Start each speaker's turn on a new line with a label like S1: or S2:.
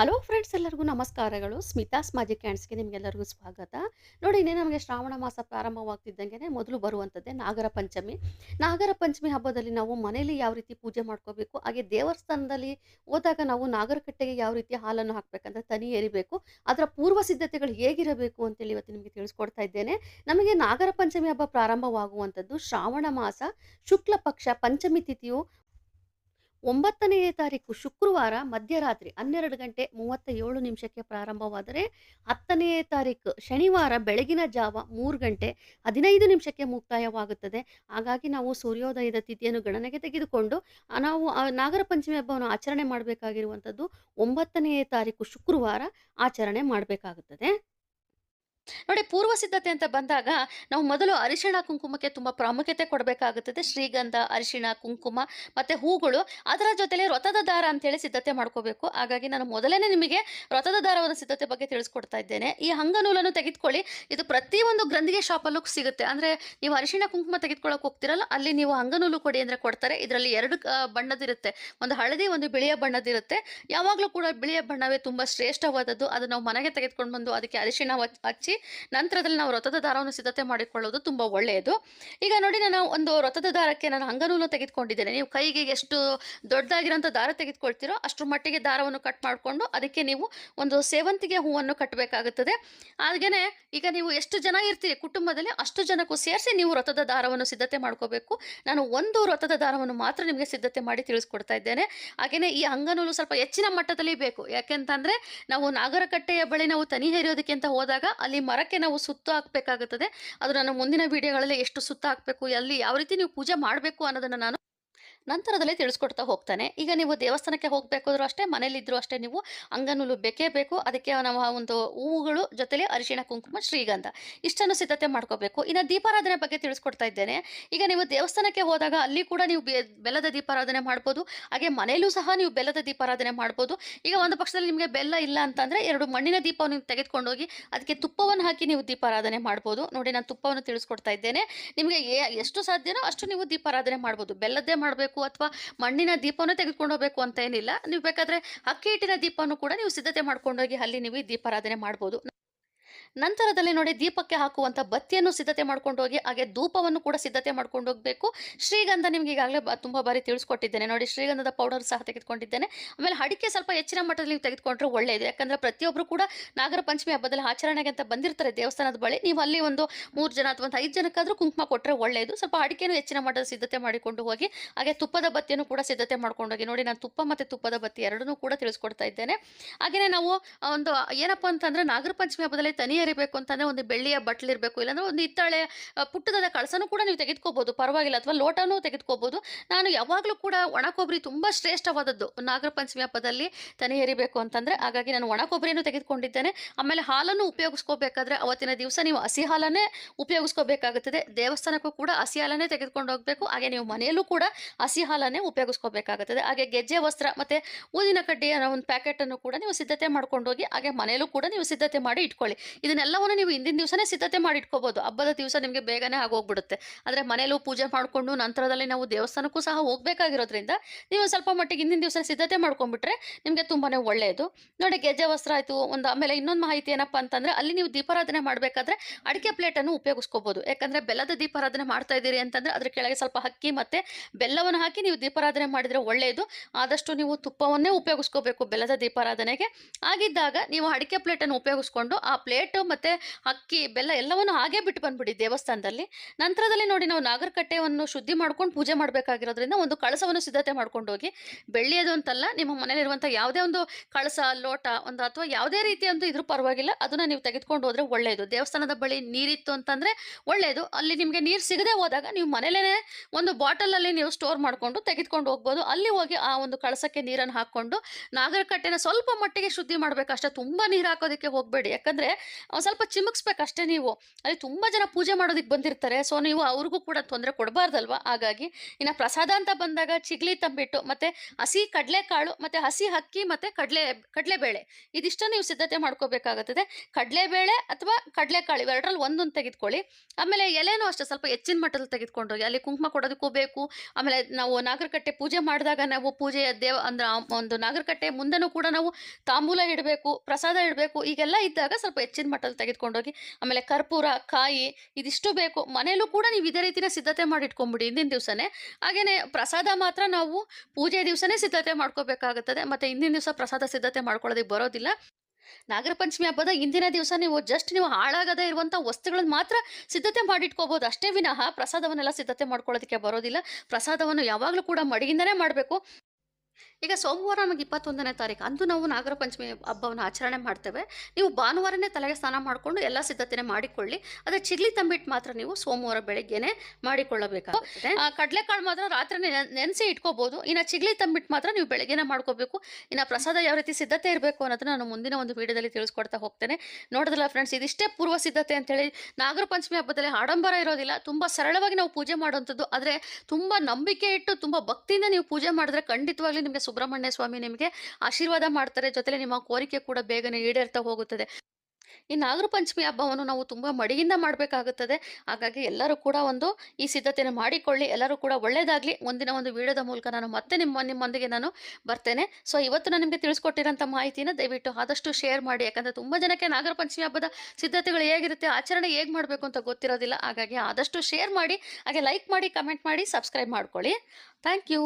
S1: Hello friends ಎಲ್ಲರಿಗೂ ನಮಸ್ಕಾರಗಳು. Smitha's magic ಹ್ಯಾಂಡ್ಸ್ಗೆ ನಿಮಗೆಲ್ಲರಿಗೂ ಸ್ವಾಗತ. ನೋಡಿ, ಇನ್ನೇ ನಮಗೆ ಶ್ರಾವಣ ಮಾಸ ಪ್ರಾರಂಭವಾಗ್ತಿದ್ದಂಗೆ ಮೊದಲು ಬರುವಂಥದ್ದೇ ನಾಗರ ಪಂಚಮಿ. ನಾಗರ ಪಂಚಮಿ ಹಬ್ಬದಲ್ಲಿ ನಾವು ಮನೆಯಲ್ಲಿ ಯಾವ ರೀತಿ ಪೂಜೆ ಮಾಡ್ಕೋಬೇಕು, ಹಾಗೆ ದೇವಸ್ಥಾನದಲ್ಲಿ ಹೋದಾಗ ನಾವು ನಾಗರಕಟ್ಟೆಗೆ ಯಾವ ರೀತಿ ಹಾಲನ್ನು ಹಾಕಬೇಕಂದ್ರೆ ತನಿ ಏರಿಬೇಕು, ಅದರ ಪೂರ್ವ ಸಿದ್ಧತೆಗಳು ಹೇಗಿರಬೇಕು ಅಂತೇಳಿ ಇವತ್ತು ನಿಮಗೆ ತಿಳಿಸ್ಕೊಡ್ತಾ ಇದ್ದೇನೆ. ನಮಗೆ ನಾಗರ ಪಂಚಮಿ ಹಬ್ಬ ಪ್ರಾರಂಭವಾಗುವಂಥದ್ದು ಶ್ರಾವಣ ಮಾಸ, ಶುಕ್ಲ ಪಕ್ಷ, ಪಂಚಮಿ ತಿಥಿಯು ಒಂಬತ್ತನೆಯ ತಾರೀಕು ಶುಕ್ರವಾರ ಮಧ್ಯರಾತ್ರಿ ಹನ್ನೆರಡು ಗಂಟೆ ಮೂವತ್ತ ಏಳು ನಿಮಿಷಕ್ಕೆ ಪ್ರಾರಂಭವಾದರೆ ಹತ್ತನೆಯ ತಾರೀಕು ಶನಿವಾರ ಬೆಳಗಿನ ಜಾವ ಮೂರು ಗಂಟೆ ಹದಿನೈದು ನಿಮಿಷಕ್ಕೆ ಮುಕ್ತಾಯವಾಗುತ್ತದೆ. ಹಾಗಾಗಿ ನಾವು ಸೂರ್ಯೋದಯದ ತಿಥಿಯನ್ನು ಗಣನೆಗೆ ತೆಗೆದುಕೊಂಡು ನಾವು ನಾಗರ ಪಂಚಮಿ ಹಬ್ಬವನ್ನು ಆಚರಣೆ ಮಾಡಬೇಕಾಗಿರುವಂಥದ್ದು ಒಂಬತ್ತನೆಯ ತಾರೀಕು ಶುಕ್ರವಾರ ಆಚರಣೆ ಮಾಡಬೇಕಾಗುತ್ತದೆ. ನೋಡಿ ಪೂರ್ವ ಸಿದ್ಧತೆ ಅಂತ ಬಂದಾಗ ನಾವು ಮೊದಲು ಅರಿಶಿಣ ಕುಂಕುಮಕ್ಕೆ ತುಂಬ ಪ್ರಾಮುಖ್ಯತೆ ಕೊಡಬೇಕಾಗುತ್ತದೆ. ಶ್ರೀಗಂಧ, ಅರಿಶಿಣ, ಕುಂಕುಮ ಮತ್ತು ಹೂಗಳು ಅದರ ಜೊತೆಲೆ ವ್ರತದ ದಾರ ಅಂತೇಳಿ ಸಿದ್ಧತೆ ಮಾಡ್ಕೋಬೇಕು. ಹಾಗಾಗಿ ನಾನು ಮೊದಲೇ ನಿಮಗೆ ವ್ರತದ ದಾರವನ್ನು ಸಿದ್ಧತೆ ಬಗ್ಗೆ ತಿಳಿಸ್ಕೊಡ್ತಾ ಇದ್ದೇನೆ. ಈ ಹಂಗನೂಲನ್ನು ತೆಗೆದುಕೊಳ್ಳಿ. ಇದು ಪ್ರತಿಯೊಂದು ಗ್ರಂಥಿಗೆ ಶಾಪಲ್ಲೂ ಸಿಗುತ್ತೆ. ಅಂದರೆ ನೀವು ಅರಿಶಿಣ, ಕುಂಕುಮ ತೆಗೆದುಕೊಳ್ಳೋಕೆ ಹೋಗ್ತಿರಲ್ಲ, ಅಲ್ಲಿ ನೀವು ಹಂಗನೂಲು ಕೊಡಿ ಅಂದರೆ ಕೊಡ್ತಾರೆ. ಇದರಲ್ಲಿ ಎರಡು ಬಣ್ಣದಿರುತ್ತೆ. ಒಂದು ಹಳದಿ, ಒಂದು ಬಿಳಿಯ ಬಣ್ಣದಿರುತ್ತೆ. ಯಾವಾಗಲೂ ಕೂಡ ಬಿಳಿಯ ಬಣ್ಣವೇ ತುಂಬ ಶ್ರೇಷ್ಠವಾದದ್ದು. ಅದು ನಾವು ಮನೆಗೆ ತೆಗೆದುಕೊಂಡು ಬಂದು ಅದಕ್ಕೆ ಅರಿಶಿಣ ಹಚ್- ಹಚ್ಚಿ ನಂತರದಲ್ಲಿ ನಾವು ವ್ರತದ ದಾರವನ್ನು ಸಿದ್ಧತೆ ಮಾಡಿಕೊಳ್ಳೋದು ತುಂಬ ಒಳ್ಳೆಯದು. ಈಗ ನೋಡಿ ನಾನು ಒಂದು ವ್ರತದ ದಾರಕ್ಕೆ ನಾನು ಅಂಗನೂಲ ತೆಗೆದುಕೊಂಡಿದ್ದೇನೆ. ನೀವು ಕೈಗೆ ಎಷ್ಟು ದೊಡ್ಡದಾಗಿರೋಂಥ ದಾರ ತೆಗೆದುಕೊಳ್ತೀರೋ ಅಷ್ಟರ ಮಟ್ಟಿಗೆ ದಾರವನ್ನು ಕಟ್ ಮಾಡಿಕೊಂಡು ಅದಕ್ಕೆ ನೀವು ಒಂದು ಸೇವಂತಿಗೆ ಹೂವನ್ನು ಕಟ್ಟಬೇಕಾಗುತ್ತದೆ. ಹಾಗೆಯೇ ಈಗ ನೀವು ಎಷ್ಟು ಜನ ಇರ್ತೀರಿ ಕುಟುಂಬದಲ್ಲಿ ಅಷ್ಟು ಜನಕ್ಕೂ ಸೇರಿಸಿ ನೀವು ವ್ರತದ ದಾರವನ್ನು ಸಿದ್ಧತೆ ಮಾಡ್ಕೋಬೇಕು. ನಾನು ಒಂದು ವ್ರತದ ದಾರವನ್ನು ಮಾತ್ರ ನಿಮಗೆ ಸಿದ್ಧತೆ ಮಾಡಿ ತಿಳಿಸ್ಕೊಡ್ತಾ ಇದ್ದೇನೆ. ಹಾಗೆಯೇ ಈ ಅಂಗನೂಲು ಸ್ವಲ್ಪ ಹೆಚ್ಚಿನ ಮಟ್ಟದಲ್ಲಿ ಬೇಕು. ಯಾಕೆಂತಂದರೆ ನಾವು ನಾಗರಕಟ್ಟೆಯ ಬಳಿ ನಾವು ತನಿ ಹೇರೋದಕ್ಕೆ ಅಂತ ಹೋದಾಗ ಅಲ್ಲಿ ಮರಕ್ಕೆ ನಾವು ಸುತ್ತು ಹಾಕಬೇಕಾಗುತ್ತದೆ. ಅದು ನಾನು ಮುಂದಿನ ವಿಡಿಯೋಗಳಲ್ಲಿ ಎಷ್ಟು ಸುತ್ತ ಹಾಕಬೇಕು, ಎಲ್ಲಿ ಯಾವ ರೀತಿ ನೀವು ಪೂಜೆ ಮಾಡಬೇಕು ಅನ್ನೋದನ್ನು ನಾನು ನಂತರದಲ್ಲಿ ತಿಳಿಸ್ಕೊಡ್ತಾ ಹೋಗ್ತಾನೆ. ಈಗ ನೀವು ದೇವಸ್ಥಾನಕ್ಕೆ ಹೋಗಬೇಕಾದ್ರೂ ಅಷ್ಟೇ ಮನೇಲಿದ್ದರೂ ಅಷ್ಟೇ ನೀವು ಅಂಗನೂಲು ಬೇಕೇ ಬೇಕು. ಅದಕ್ಕೆ ಆ ಒಂದು ಹೂವುಗಳು ಜೊತೆಲಿ ಅರಿಶಿಣ, ಕುಂಕುಮ, ಶ್ರೀಗಂಧ ಇಷ್ಟನ್ನು ಸಿದ್ಧತೆ ಮಾಡ್ಕೋಬೇಕು. ಇನ್ನು ದೀಪಾರಾಧನೆ ಬಗ್ಗೆ ತಿಳಿಸ್ಕೊಡ್ತಾ ಇದ್ದೇನೆ. ಈಗ ನೀವು ದೇವಸ್ಥಾನಕ್ಕೆ ಹೋದಾಗ ಅಲ್ಲಿ ಕೂಡ ನೀವು ಬೆಲ್ಲದ ದೀಪಾರಾಧನೆ ಮಾಡ್ಬೋದು. ಹಾಗೆ ಮನೆಯಲ್ಲೂ ಸಹ ನೀವು ಬೆಲ್ಲದ ದೀಪಾರಾಧನೆ ಮಾಡ್ಬೋದು. ಈಗ ಒಂದು ಪಕ್ಷದಲ್ಲಿ ನಿಮಗೆ ಬೆಲ್ಲ ಇಲ್ಲ ಅಂತಂದರೆ ಎರಡು ಮಣ್ಣಿನ ದೀಪವನ್ನು ನೀವು ಹೋಗಿ ಅದಕ್ಕೆ ತುಪ್ಪವನ್ನು ಹಾಕಿ ನೀವು ದೀಪಾರಾಧನೆ ಮಾಡ್ಬೋದು. ನೋಡಿ, ನಾನು ತುಪ್ಪವನ್ನು ತಿಳಿಸ್ಕೊಡ್ತಾ ಇದ್ದೇನೆ. ನಿಮಗೆ ಎಷ್ಟು ಸಾಧ್ಯನೋ ಅಷ್ಟು ನೀವು ದೀಪಾರಾಧನೆ ಮಾಡ್ಬೋದು. ಬೆಲ್ಲದ್ದೇ ಮಾಡಬೇಕು ಅಥವಾ ಮಣ್ಣಿನ ದೀಪವನ್ನು ತೆಗೆದುಕೊಂಡು ಹೋಗಬೇಕು ಅಂತ ಏನಿಲ್ಲ. ನೀವು ಬೇಕಾದರೆ ಅಕ್ಕಿ ಹಿಟ್ಟಿನ ದೀಪವನ್ನು ಕೂಡ ನೀವು ಸಿದ್ಧತೆ ಮಾಡ್ಕೊಂಡೋಗಿ ಅಲ್ಲಿ ನೀವು ದೀಪಾರಾಧನೆ ಮಾಡ್ಬೋದು. ನಂತರದಲ್ಲಿ ನೋಡಿ ದೀಪಕ್ಕೆ ಹಾಕುವಂಥ ಬತ್ತಿಯನ್ನು ಸಿದ್ಧತೆ ಮಾಡ್ಕೊಂಡು ಹೋಗಿ, ಹಾಗೆ ಧೂಪವನ್ನು ಕೂಡ ಸಿದ್ಧತೆ ಮಾಡ್ಕೊಂಡು ಹೋಗಬೇಕು. ಶ್ರೀಗಂಧ ನಿಮ್ಗೆ ಈಗಾಗಲೇ ತುಂಬ ಬಾರಿ ತಿಳಿಸ್ಕೊಟ್ಟಿದ್ದೇನೆ. ನೋಡಿ ಶ್ರೀಗಂಧದ ಪೌಡರ್ ಸಹ ತೆಗೆದುಕೊಂಡಿದ್ದೇನೆ. ಆಮೇಲೆ ಅಡಿಕೆ ಸ್ವಲ್ಪ ಹೆಚ್ಚಿನ ಮಟ್ಟದಲ್ಲಿ ನೀವು ತೆಗೆದುಕೊಂಡ್ರೆ ಒಳ್ಳೆಯದು ಯಾಕಂದರೆ ಪ್ರತಿಯೊಬ್ಬರು ಕೂಡ ನಾಗರ ಪಂಚಮಿ ಹಬ್ಬದಲ್ಲಿ ಆಚರಣೆಗೆ ಅಂತ ಬಂದಿರ್ತಾರೆ ದೇವಸ್ಥಾನದ ಬಳಿ. ನೀವು ಅಲ್ಲಿ ಒಂದು ಮೂರು ಜನ ಅಥವಾ ಒಂದು ಐದು ಜನಕ್ಕಾದರೂ ಕುಂಕುಮ ಕೊಟ್ಟರೆ ಒಳ್ಳೆಯದು ಸ್ವಲ್ಪ ಅಡಿಕೆನೂ ಹೆಚ್ಚಿನ ಮಟ್ಟದ ಸಿದ್ಧತೆ ಮಾಡಿಕೊಂಡು ಹೋಗಿ, ಹಾಗೆ ತುಪ್ಪದ ಬತ್ತಿಯನ್ನು ಕೂಡ ಸಿದ್ಧತೆ ಮಾಡ್ಕೊಂಡು ಹೋಗಿ. ನೋಡಿ ನಾನು ತುಪ್ಪ ಮತ್ತು ತುಪ್ಪದ ಬತ್ತಿ ಎರಡನ್ನೂ ಕೂಡ ತಿಳಿಸ್ಕೊಡ್ತಾ ಇದ್ದೇನೆ. ಹಾಗೆಯೇ ನಾವು ಒಂದು ಏನಪ್ಪ ಅಂತಂದರೆ ನಾಗರ ಪಂಚಮಿ ಹಬ್ಬದಲ್ಲಿ ತನಿ ಎರಿಬೇಕು ಅಂತಂದರೆ ಒಂದು ಬೆಳ್ಳಿಯ ಬಟ್ಲಿರಬೇಕು ಇಲ್ಲಾಂದ್ರೆ ಒಂದು ಹಿತ್ತಾಳೆ ಪುಟ್ಟದ ಪುಟ್ಟದಾದ ಕಳಸನೂ ಕೂಡ ನೀವು ತೆಗೆದುಕೋಬೋದು. ಪರವಾಗಿಲ್ಲ, ಅಥವಾ ಲೋಟನೂ ತೆಗೆದುಕೋಬೋದು. ನಾನು ಯಾವಾಗಲೂ ಕೂಡ ಒಣ ಕೊಬ್ಬರಿ ತುಂಬ ಶ್ರೇಷ್ಠವಾದದ್ದು. ನಾಗರ ಪಂಚಮಿ ಹಬ್ಬದಲ್ಲಿ ತನಿ ಎರಿಬೇಕು ಅಂತಂದರೆ, ಹಾಗಾಗಿ ನಾನು ಒಣ ಕೊಬ್ಬರಿಯನ್ನು ತೆಗೆದುಕೊಂಡಿದ್ದೇನೆ. ಆಮೇಲೆ ಹಾಲನ್ನು ಉಪಯೋಗಿಸ್ಕೋಬೇಕಾದ್ರೆ ಅವತ್ತಿನ ದಿವಸ ನೀವು ಹಸಿ ಹಾಲನ್ನೇ ಉಪಯೋಗಿಸ್ಕೋಬೇಕಾಗುತ್ತದೆ. ದೇವಸ್ಥಾನಕ್ಕೂ ಕೂಡ ಹಸಿ ಹಾಲನ್ನೇ ತೆಗೆದುಕೊಂಡು ಹೋಗಬೇಕು. ಹಾಗೆ ನೀವು ಮನೆಯಲ್ಲೂ ಕೂಡ ಹಸಿ ಹಾಲನ್ನೇ ಉಪಯೋಗಿಸ್ಕೋಬೇಕಾಗುತ್ತದೆ. ಹಾಗೆ ಗೆಜ್ಜೆ ವಸ್ತ್ರ ಮತ್ತು ಊದಿನ ಕಡ್ಡಿಯ ಒಂದು ಪ್ಯಾಕೆಟನ್ನು ಕೂಡ ನೀವು ಸಿದ್ಧತೆ ಮಾಡ್ಕೊಂಡು ಹೋಗಿ, ಹಾಗೆ ಮನೆಯಲ್ಲೂ ಕೂಡ ನೀವು ಸಿದ್ಧತೆ ಮಾಡಿ ಇಟ್ಕೊಳ್ಳಿ. ಇದನ್ನೆಲ್ಲವನ್ನು ನೀವು ಹಿಂದಿನ ದಿವಸನೇ ಸಿದ್ಧತೆ ಮಾಡಿ ಇಟ್ಕೋಬೋದು ಹಬ್ಬದ ದಿವಸ ನಿಮಗೆ ಬೇಗನೆ ಆಗೋಗ್ಬಿಡುತ್ತೆ. ಆದರೆ ಮನೆಯಲ್ಲೂ ಪೂಜೆ ಮಾಡಿಕೊಂಡು ನಂತರದಲ್ಲಿ ನಾವು ದೇವಸ್ಥಾನಕ್ಕೂ ಸಹ ಹೋಗಬೇಕಾಗಿರೋದ್ರಿಂದ ನೀವು ಸ್ವಲ್ಪ ಮಟ್ಟಿಗೆ ಹಿಂದಿನ ದಿವಸ ಸಿದ್ಧತೆ ಮಾಡ್ಕೊಂಡ್ಬಿಟ್ರೆ ನಿಮಗೆ ತುಂಬಾ ಒಳ್ಳೆಯದು ನೋಡಿ, ಗೆಜ್ಜೆ ವಸ್ತ್ರ ಆಯಿತು. ಒಂದು ಆಮೇಲೆ ಇನ್ನೊಂದು ಮಾಹಿತಿ ಏನಪ್ಪ ಅಂತಂದರೆ ಅಲ್ಲಿ ನೀವು ದೀಪಾರಾಧನೆ ಮಾಡಬೇಕಾದ್ರೆ ಅಡಿಕೆ ಪ್ಲೇಟನ್ನು ಉಪಯೋಗಿಸ್ಕೋಬೋದು. ಯಾಕಂದರೆ ಬೆಲ್ಲದ ದೀಪಾರಾಧನೆ ಮಾಡ್ತಾ ಇದ್ದೀರಿ ಅಂತಂದರೆ ಅದ್ರ ಕೆಳಗೆ ಸ್ವಲ್ಪ ಅಕ್ಕಿ ಮತ್ತು ಬೆಲ್ಲವನ್ನು ಹಾಕಿ ನೀವು ದೀಪಾರಾಧನೆ ಮಾಡಿದರೆ ಒಳ್ಳೆಯದು ಆದಷ್ಟು ನೀವು ತುಪ್ಪವನ್ನೇ ಉಪಯೋಗಿಸ್ಕೋಬೇಕು ಬೆಲ್ಲದ ದೀಪಾರಾಧನೆಗೆ. ಆಗಿದ್ದಾಗ ನೀವು ಅಡಿಕೆ ಪ್ಲೇಟನ್ನು ಉಪಯೋಗಿಸ್ಕೊಂಡು ಆ ಪ್ಲೇಟು ಮತ್ತು ಅಕ್ಕಿ, ಬೆಲ್ಲ ಎಲ್ಲವನ್ನು ಹಾಗೆ ಬಿಟ್ಟು ಬಂದ್ಬಿಡಿ ದೇವಸ್ಥಾನದಲ್ಲಿ. ನಂತರದಲ್ಲಿ ನೋಡಿ ನಾವು ನಾಗರಕಟ್ಟೆಯನ್ನು ಶುದ್ಧಿ ಮಾಡ್ಕೊಂಡು ಪೂಜೆ ಮಾಡಬೇಕಾಗಿರೋದ್ರಿಂದ ಒಂದು ಕಳಸವನ್ನು ಸಿದ್ಧತೆ ಮಾಡ್ಕೊಂಡು ಹೋಗಿ ಬೆಳ್ಳಿಯೋದು ಅಂತಲ್ಲ, ನಿಮ್ಮ ಮನೇಲಿರುವಂಥ ಯಾವುದೇ ಒಂದು ಕಳಸ, ಲೋಟ, ಒಂದು ಅಥವಾ ಯಾವುದೇ ರೀತಿ ಒಂದು ಇದ್ರೂ ಪರವಾಗಿಲ್ಲ, ಅದನ್ನು ನೀವು ತೆಗೆದುಕೊಂಡು ಹೋದರೆ ಒಳ್ಳೆಯದು ದೇವಸ್ಥಾನದ ಬಳಿ ನೀರಿತ್ತು ಅಂತಂದರೆ ಒಳ್ಳೆಯದು ಅಲ್ಲಿ ನಿಮಗೆ ನೀರು ಸಿಗದೆ ಹೋದಾಗ ನೀವು ಮನೇಲೇ ಒಂದು ಬಾಟಲಲ್ಲಿ ನೀವು ಸ್ಟೋರ್ ಮಾಡಿಕೊಂಡು ತೆಗೆದುಕೊಂಡು ಹೋಗ್ಬೋದು. ಅಲ್ಲಿ ಹೋಗಿ ಆ ಒಂದು ಕಳಸಕ್ಕೆ ನೀರನ್ನು ಹಾಕ್ಕೊಂಡು ನಾಗರಕಟ್ಟೆನ ಸ್ವಲ್ಪ ಮಟ್ಟಿಗೆ ಶುದ್ಧಿ ಮಾಡಬೇಕಷ್ಟೇ ತುಂಬ ನೀರು ಹಾಕೋದಕ್ಕೆ ಹೋಗಬೇಡಿ. ಯಾಕಂದರೆ ಸ್ವಲ್ಪ ಚಿಮುಕ್ಸ್ಬೇಕು ಅಷ್ಟೇ ನೀವು. ಅಲ್ಲಿ ತುಂಬ ಜನ ಪೂಜೆ ಮಾಡೋದಕ್ಕೆ ಬಂದಿರ್ತಾರೆ. ಸೊ, ನೀವು ಅವ್ರಿಗೂ ಕೂಡ ತೊಂದರೆ ಕೊಡಬಾರ್ದಲ್ವಾ? ಹಾಗಾಗಿ ಇನ್ನು ಪ್ರಸಾದ ಅಂತ ಬಂದಾಗ ಚಿಗ್ಲಿ ತಂಬಿಟ್ಟು ಮತ್ತು ಹಸಿ ಕಡಲೆಕಾಳು, ಮತ್ತು ಹಸಿ ಅಕ್ಕಿ, ಮತ್ತು ಕಡಲೆ, ಕಡಲೆಬೇಳೆ. ಇದಿಷ್ಟನ್ನು ನೀವು ಸಿದ್ಧತೆ ಮಾಡ್ಕೋಬೇಕಾಗುತ್ತದೆ. ಕಡಲೆಬೇಳೆ ಅಥವಾ ಕಡಲೆಕಾಳು ಇವೆರಡರಲ್ಲಿ ಒಂದೊಂದು ತೆಗೆದುಕೊಳ್ಳಿ. ಆಮೇಲೆ ಎಲೆನೂ ಅಷ್ಟೇ, ಸ್ವಲ್ಪ ಹೆಚ್ಚಿನ ಮಟ್ಟದಲ್ಲಿ ತೆಗೆದುಕೊಂಡು ಹೋಗಿ. ಅಲ್ಲಿ ಕುಂಕುಮ ಕೊಡೋದಕ್ಕೂ ಬೇಕು. ಆಮೇಲೆ ನಾವು ನಾಗರಕಟ್ಟೆ ಪೂಜೆ ಮಾಡಿದಾಗ ನಾವು ಪೂಜೆಯ ದೇವ, ಅಂದ್ರೆ ಒಂದು ನಾಗರಕಟ್ಟೆ ಮುಂದೆನೂ ಕೂಡ ನಾವು ತಾಂಬೂಲ ಇಡಬೇಕು, ಪ್ರಸಾದ ಇಡಬೇಕು. ಈಗೆಲ್ಲ ಇದ್ದಾಗ ಸ್ವಲ್ಪ ಹೆಚ್ಚಿನ ಮಟ್ಟದಲ್ಲಿ ತೆಗೆದುಕೊಂಡೋಗಿ, ಆಮೇಲೆ ಕರ್ಪೂರ, ಕಾಯಿ ಇದಿಷ್ಟು ಬೇಕು. ಮನೆಯಲ್ಲೂ ಕೂಡ ನೀವು ಇದೇ ರೀತಿಯ ಸಿದ್ಧತೆ ಮಾಡಿ ಇಟ್ಕೊಂಬಿಡಿ ಹಿಂದಿನ ದಿವಸನೇ. ಹಾಗೆಯೇ ಪ್ರಸಾದ ಮಾತ್ರ ನಾವು ಪೂಜೆ ದಿವಸನೇ ಸಿದ್ಧತೆ ಮಾಡ್ಕೋಬೇಕಾಗುತ್ತದೆ. ಮತ್ತೆ ಹಿಂದಿನ ದಿವಸ ಪ್ರಸಾದ ಸಿದ್ಧತೆ ಮಾಡ್ಕೊಳ್ಳೋದಕ್ಕೆ ಬರೋದಿಲ್ಲ. ನಾಗರ ಪಂಚಮಿ ಹಬ್ಬದ ಇಂದಿನ ದಿವಸ ನೀವು ಜಸ್ಟ್ ನೀವು ಹಾಳಾಗದೇ ಇರುವಂಥ ವಸ್ತುಗಳನ್ನು ಮಾತ್ರ ಸಿದ್ಧತೆ ಮಾಡಿಟ್ಕೋಬೋದು ಅಷ್ಟೇ ವಿನಃ ಪ್ರಸಾದವನ್ನೆಲ್ಲ ಸಿದ್ಧತೆ ಮಾಡ್ಕೊಳ್ಳೋದಕ್ಕೆ ಬರೋದಿಲ್ಲ. ಪ್ರಸಾದವನ್ನು ಯಾವಾಗಲೂ ಕೂಡ ಮಡಿಯಿಂದನೇ ಮಾಡಬೇಕು. ಈಗ ಸೋಮವಾರ ನಮಗೆ ಇಪ್ಪತ್ತೊಂದನೇ ತಾರೀಕು, ಅಂದು ನಾವು ನಾಗರ ಪಂಚಮಿ ಹಬ್ಬವನ್ನು ಆಚರಣೆ ಮಾಡ್ತೇವೆ. ನೀವು ಭಾನುವಾರನೇ ತಲೆಗೆ ಸ್ನಾನ ಮಾಡಿಕೊಂಡು ಎಲ್ಲ ಸಿದ್ಧತೆನೆ ಮಾಡಿಕೊಳ್ಳಿ. ಅದೇ ಚಿಗ್ಲಿ ತಂಬಿಟ್ಟು ಮಾತ್ರ ನೀವು ಸೋಮವಾರ ಬೆಳಗ್ಗೆನೆ ಮಾಡಿಕೊಳ್ಳಬೇಕಾಗುತ್ತೆ. ಕಡಲೆಕಾಳು ಮಾತ್ರ ರಾತ್ರಿ ನೆನೆಸಿ ಇಟ್ಕೋಬಹುದು ಇನ್ನು ಚಿಗ್ಲಿ ತಂಬಿಟ್ಟು ಮಾತ್ರ ನೀವು ಬೆಳಗ್ಗೆನೆ ಮಾಡ್ಕೋಬೇಕು. ಇನ್ನು ಪ್ರಸಾದ ಯಾವ ರೀತಿ ಸಿದ್ಧತೆ ಇರಬೇಕು ಅನ್ನೋದನ್ನ ನಾನು ಮುಂದಿನ ಒಂದು ವಿಡಿಯೋದಲ್ಲಿ ತಿಳಿಸ್ಕೊಡ್ತಾ ಹೋಗ್ತೇನೆ. ನೋಡಿದ್ರಲ್ಲ ಫ್ರೆಂಡ್ಸ್ ಇದಿಷ್ಟೇ ಪೂರ್ವ ಸಿದ್ಧತೆ ಅಂತೇಳಿ. ನಾಗರ ಪಂಚಮಿ ಹಬ್ಬದಲ್ಲಿ ಆಡಂಬರ ಇರೋದಿಲ್ಲ. ತುಂಬ ಸರಳವಾಗಿ ನಾವು ಪೂಜೆ ಮಾಡುವಂಥದ್ದು. ಆದರೆ ತುಂಬ ನಂಬಿಕೆ ಇಟ್ಟು ತುಂಬ ಭಕ್ತಿಯಿಂದ ನೀವು ಪೂಜೆ ಮಾಡಿದ್ರೆ ಖಂಡಿತವಾಗ್ಲಿ ನಿಮಗೆ ಸುಬ್ರಹ್ಮಣ್ಯ ಸ್ವಾಮಿ ನಿಮಗೆ ಆಶೀರ್ವಾದ ಮಾಡ್ತಾರೆ, ಜೊತೆಲಿ ನಿಮ್ಮ ಕೋರಿಕೆ ಕೂಡ ಬೇಗನೆ ಈಡೇರ್ತಾ ಹೋಗುತ್ತದೆ. ಈ ನಾಗರ ಪಂಚಮಿ ಹಬ್ಬವನ್ನು ನಾವು ತುಂಬ ಮಡಿಯಿಂದ ಮಾಡಬೇಕಾಗುತ್ತದೆ. ಹಾಗಾಗಿ ಎಲ್ಲರೂ ಕೂಡ ಒಂದು ಈ ಸಿದ್ಧತೆಯನ್ನು ಮಾಡಿಕೊಳ್ಳಿ, ಎಲ್ಲರೂ ಕೂಡ ಒಳ್ಳೆಯದಾಗಲಿ ಮುಂದಿನ ಒಂದು ವಿಡಿಯೋದ ಮೂಲಕ ನಾನು ಮತ್ತೆ ನಿಮ್ಮ, ನಿಮ್ಮೊಂದಿಗೆ ನಾನು ಬರ್ತೇನೆ. ಸೊ ಇವತ್ತು ನಾನು ನಿಮಗೆ ತಿಳಿಸ್ಕೊಟ್ಟಿರೋಂಥ ಮಾಹಿತಿನ ದಯವಿಟ್ಟು ಆದಷ್ಟು ಶೇರ್ ಮಾಡಿ. ಯಾಕಂದರೆ ತುಂಬ ಜನಕ್ಕೆ ನಾಗರ ಪಂಚಮಿ ಹಬ್ಬದ ಸಿದ್ಧತೆಗಳು ಹೇಗಿರುತ್ತೆ, ಆಚರಣೆ ಹೇಗೆ ಮಾಡಬೇಕು ಅಂತ ಗೊತ್ತಿರೋದಿಲ್ಲ. ಹಾಗಾಗಿ ಆದಷ್ಟು ಶೇರ್ ಮಾಡಿ, ಹಾಗೆ ಲೈಕ್ ಮಾಡಿ ಕಮೆಂಟ್ ಮಾಡಿ ಸಬ್ಸ್ಕ್ರೈಬ್ ಮಾಡ್ಕೊಳ್ಳಿ. Thank you